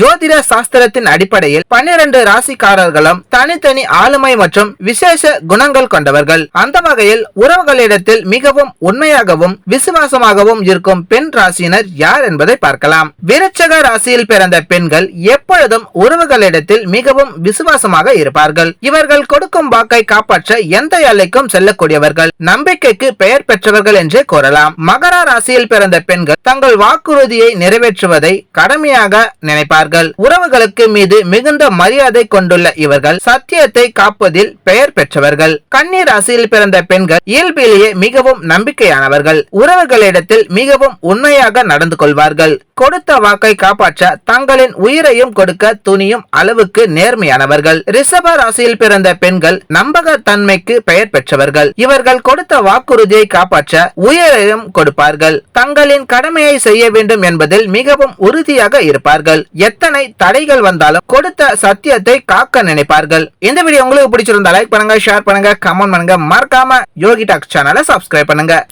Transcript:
ஜோதிட சாஸ்திரத்தின் அடிப்படையில் பன்னிரண்டு ராசிக்காரர்களும் தனித்தனி ஆளுமை மற்றும் விசேஷ குணங்கள் கொண்டவர்கள். அந்த வகையில் உறவுகளிடத்தில் மிகவும் உண்மையாகவும் விசுவாசமாகவும் இருக்கும் பெண் ராசியினர் யார் என்பதை பார்க்கலாம். விருச்சக ராசியில் பிறந்த பெண்கள் எப்பொழுதும் உறவுகளிடத்தில் மிகவும் விசுவாசமாக இருப்பார்கள். இவர்கள் கொடுக்கும் வாக்கை காப்பாற்ற எந்த எல்லைக்கும் செல்லக்கூடியவர்கள். நம்பிக்கைக்கு பெயர் பெற்றவர்கள் என்றே கூறலாம். மகர ராசியில் பிறந்த பெண்கள் தங்கள் வாக்குறுதியை நிறைவேற்றுவதை கடமையாக கொண்டுள்ளார்கள் உறவுகளுக்கு மீது மிகுந்த மரியாதை கொண்டுள்ள இவர்கள் சத்தியத்தை காப்பதில் பெயர் பெற்றவர்கள். கன்னி ராசியில் பிறந்த பெண்கள் இயல்பிலேயே மிகவும் நம்பிக்கையானவர்கள். உறவுகளிடத்தில் மிகவும் உண்மையாக நடந்து கொள்வார்கள். கொடுத்த வாக்கை காப்பாற்ற தங்களின் உயிரையும் கொடுக்க துணியும் அளவுக்கு நேர்மையானவர்கள். ரிஷப ராசியில் பிறந்த பெண்கள் நம்பகத்தன்மைக்கு பெயர் பெற்றவர்கள். இவர்கள் கொடுத்த வாக்குறுதியை காப்பாற்ற உயிரையும் கொடுப்பார்கள். தங்களின் கடமையை செய்ய வேண்டும் என்பதில் மிகவும் உறுதியாக இருப்பார்கள். எத்தனை தடைகள் வந்தாலும் கொடுத்த சத்தியத்தை காக்க நினைப்பார்கள். இந்த வீடியோ உங்களுக்கு பிடிச்சிருந்தா லைக் பண்ணுங்க ஷேர் பண்ணுங்க கமெண்ட் பண்ணுங்க. மறக்காம யோகி டாக்ஸ் சேனலை சப்ஸ்கிரைப் பண்ணுங்க.